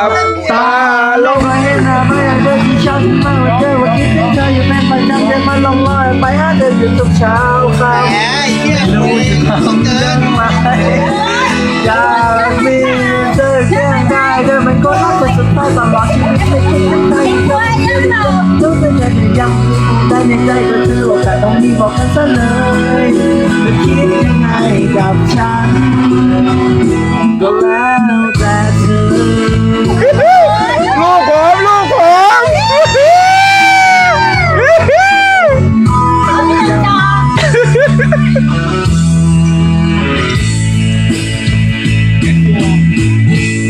ับตาลงมาเห็นหน้าไม่อยากเจอที่ช้าที่มาวันเจอวันคิดถึงเธออยู่เป็นประจำเดินมาลงลอยไปหาเธออยู่ทุกเช้าค่ะรู้จะทำยังไงอยากมีเธอแค่ไหนเธอมันก็รักแต่สุดท้ายตลอดชีวิตไม่คิดถึงเธอรู้สึกยังยังแต่ในใจก็คือโอกาสตรงนี้บอกกันเสเอจะคิดยังไงกับฉัน